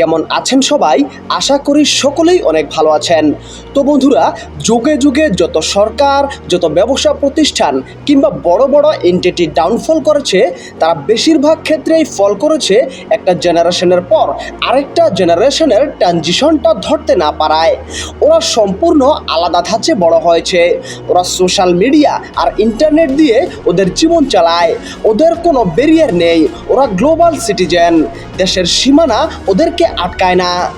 কেমন আছেন সবাই? আশা করি সকলেই অনেক ভালো আছেন। তো বন্ধুরা, যুগে যুগে যত সরকার, যত ব্যবসা প্রতিষ্ঠান কিংবা বড় বড় এন্টিটি ডাউনফল করেছে, তারা বেশিরভাগ ক্ষেত্রেই ফল করেছে একটা জেনারেশনের পর। আরেকটা জেনারেশনের ট্রানজিশনটা ধরতে না পারায়। ওরা সম্পূর্ণ আলাদা ধাঁচে বড় হয়েছে। ওরা সোশ্যাল মিডিয়া আর ইন্টারনেট দিয়ে ওদের জীবন চালায়। ওদের কোনো ব্যারিয়ার নেই। ওরা গ্লোবাল সিটিজেন দেশের সীমানা ওদেরকে আটকায় না।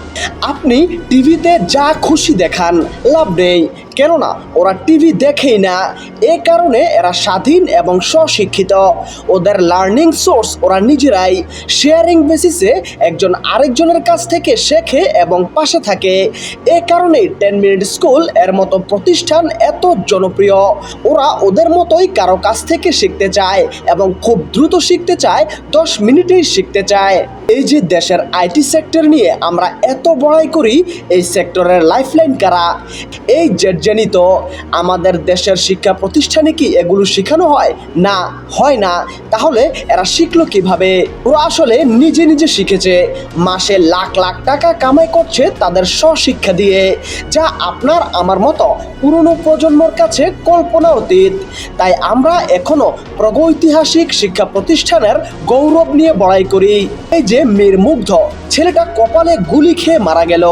আপনি টিভিতে যা খুশি দেখান লাভ নেই। কেননা ওরা টিভি দেখেই না। এ কারণে এরা স্বাধীন এবং স্বশিক্ষিত। ওদের লার্নিং সোর্স ওরা নিজেরাই। শেয়ারিং বেসিসে একজন আরেকজনের কাছ থেকে শেখে এবং পাশে থাকে। এ কারণেই টেন মিনিট স্কুলের মতো প্রতিষ্ঠান এত জনপ্রিয়। ওরা ওদের মতোই কারও কাছ থেকে শিখতে চায় এবং খুব দ্রুত শিখতে চায়, দশ মিনিটেই শিখতে চায়। এই যে দেশের আইটি সেক্টর নিয়ে আমরা এত বড়াই করি, এই সেক্টরের লাইফলাইন কারা? এই জেটজেনিত আমাদের দেশের শিক্ষা প্রতিষ্ঠানে কি এগুলো শেখানো হয়? না হয় না। তাহলে এরা শিখলো কীভাবে? ওরা আসলে নিজে নিজে শিখেছে। মাসে লাখ লাখ টাকা কামাই করছে তাদের স্বশিক্ষা দিয়ে, যা আপনার আমার মতো পুরনো প্রজন্মর কাছে কল্পনা অতীত। তাই আমরা এখনও প্রগৈতিহাসিক শিক্ষা প্রতিষ্ঠানের গৌরব নিয়ে বড়াই করি। এই যে মীর মুগ্ধ ছেলেটা কপালে গুলি খেয়ে মারা গেল।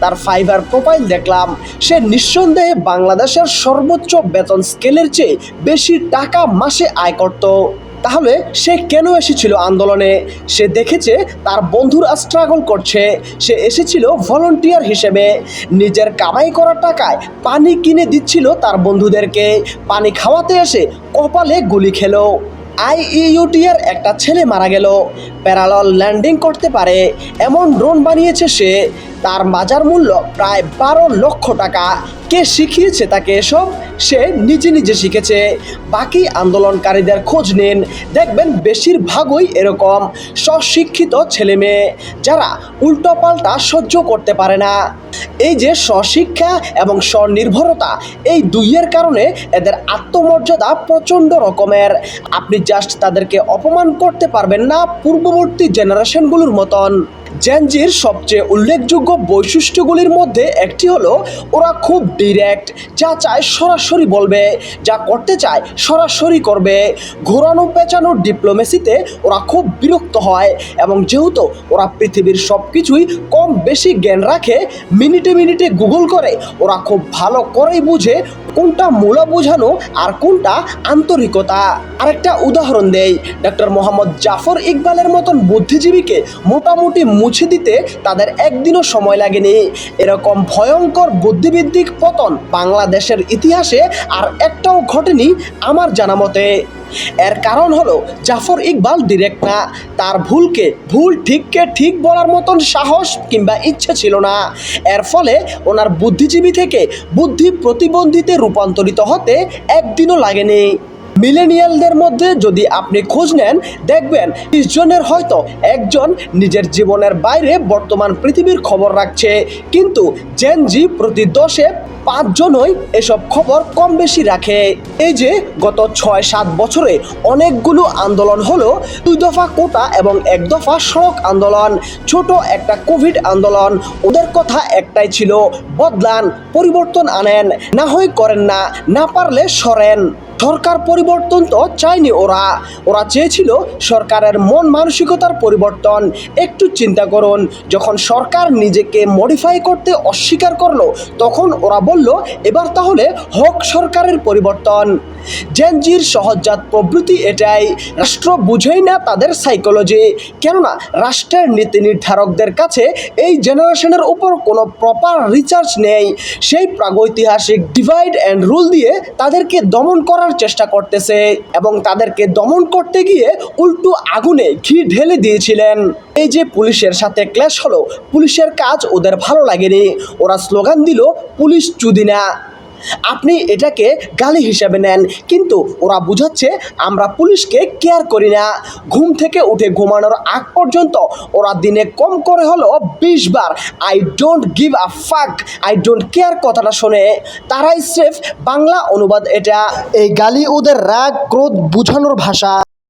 তার ফাইবার প্রোফাইল দেখলাম। সে নিঃসন্দেহে বাংলাদেশের সর্বোচ্চ বেতন স্কেলের চেয়ে বেশি টাকা মাসে আয় করত। তাহলে সে কেন এসেছিল আন্দোলনে? সে দেখেছে তার বন্ধুরা স্ট্রাগল করছে। সে এসেছিল ভলন্টিয়ার হিসেবে। নিজের কামাই করা টাকায় পানি কিনে দিচ্ছিল তার বন্ধুদেরকে। পানি খাওয়াতে এসে কপালে গুলি খেলো। আইইউটি এর একটা ছেলে মারা গেল। প্যারালল ল্যান্ডিং করতে পারে এমন ড্রোন বানিয়েছে সে তার বাজার মূল্য প্রায় বারো লক্ষ টাকা। কে শিখিয়েছে তাকে এসব? সে নিজে নিজে শিখেছে। বাকি আন্দোলনকারীদের খোঁজ নিন। দেখবেন বেশিরভাগই এরকম স্বশিক্ষিত ছেলে মেয়ে, যারা উল্টোপাল্টা সহ্য করতে পারে না। এই যে স্বশিক্ষা এবং স্বনির্ভরতা, এই দুইয়ের কারণে এদের আত্মমর্যাদা প্রচণ্ড রকমের। আপনি জাস্ট তাদেরকে অপমান করতে পারবেন না পূর্ববর্তী জেনারেশনগুলোর মতন। জেনজির সবচেয়ে উল্লেখযোগ্য বৈশিষ্ট্যগুলির মধ্যে একটি হলো, ওরা খুব ডিরেক্ট যা চায় সরাসরি বলবে, যা করতে চায় সরাসরি করবে। ঘোরানো পেঁচানো ডিপ্লোমেসিতে ওরা খুব বিরক্ত হয় এবং যেহেতু ওরা পৃথিবীর সব কিছুই কম বেশি জ্ঞান রাখে, মিনিটে মিনিটে গুগল করে, ওরা খুব ভালো করেই বুঝে কোনটা মোলা বোঝানো আর কোনটা আন্তরিকতা? আরেকটা উদাহরণ দেই। ডক্টর মোহাম্মদ জাফর ইকবালের মতন বুদ্ধিজীবীকে মোটামুটি মুছে দিতে তাদের একদিনও সময় লাগেনি। এরকম ভয়ঙ্কর বুদ্ধিবৃত্তিক পতন বাংলাদেশের ইতিহাসে আর একটাও ঘটেনি আমার জানা মতে। এর কারণ হলো জাফর ইকবাল ডিরেক্ট না। তার ভুলকে ভুল ঠিককে ঠিক বলার মতন সাহস কিংবা ইচ্ছে ছিল না। এর ফলে ওনার বুদ্ধিজীবী থেকে বুদ্ধি প্রতিবন্ধীতে রূপান্তরিত হতে একদিনও লাগেনি। মিলেনিয়ালদের মধ্যে যদি আপনি খোঁজ নেন, দেখবেন জনের হয়তো একজন নিজের জীবনের বাইরে বর্তমান পৃথিবীর খবর রাখছে। কিন্তু জেনজি প্রতি দশে পাঁচজনই এসব খবর কম বেশি রাখে। এই যে গত ছয় সাত বছরে অনেকগুলো আন্দোলন হলো, দুই দফা কোটা এবং এক দফা সড়ক আন্দোলন, ছোট একটা কোভিড আন্দোলন, ওদের কথা একটাই ছিল, বদলান, পরিবর্তন আনেন, না হয় করেন না না পারলে সরেন। সরকার পরিবর্তন তো চায়নি ওরা। ওরা চেয়েছিল সরকারের মন মানসিকতার পরিবর্তন। একটু চিন্তা করুন, যখন সরকার নিজেকে মডিফাই করতে অস্বীকার করল, তখন ওরা বলল, এবার তাহলে হক সরকারের পরিবর্তন। জেনজির সহজাত প্রবৃত্তি এটাই। রাষ্ট্র বুঝেই না তাদের সাইকোলজি কেননা, রাষ্ট্রের নীতি নির্ধারকদের কাছে এই জেনারেশনের উপর কোনো প্রপার রিচার্জ নেই। সেই প্রাগৈতিহাসিক ডিভাইড অ্যান্ড রুল দিয়ে তাদেরকে দমন করার চেষ্টা করতেছে এবং তাদেরকে দমন করতে গিয়ে উল্টো আগুনে ঘি ঢেলে দিয়েছিলেন। এই যে পুলিশের সাথে ক্ল্যাশ হলো, পুলিশের কাজ ওদের ভালো লাগেনি। ওরা স্লোগান দিল, পুলিশ চুদিনা আপনি এটাকে গালি হিসাবে নেন, কিন্তু ওরা বুঝাচ্ছে আমরা পুলিশকে কেয়ার করি না। ঘুম থেকে উঠে ঘুমানোর আগ পর্যন্ত ওরা দিনে কম করে হলো বিশ বার I don't give a fuck I don't care কথাটা শোনে। তারাই স্রেফ বাংলা অনুবাদ এটা। এই গালি ওদের রাগ, ক্রোধ বুঝানোর ভাষা।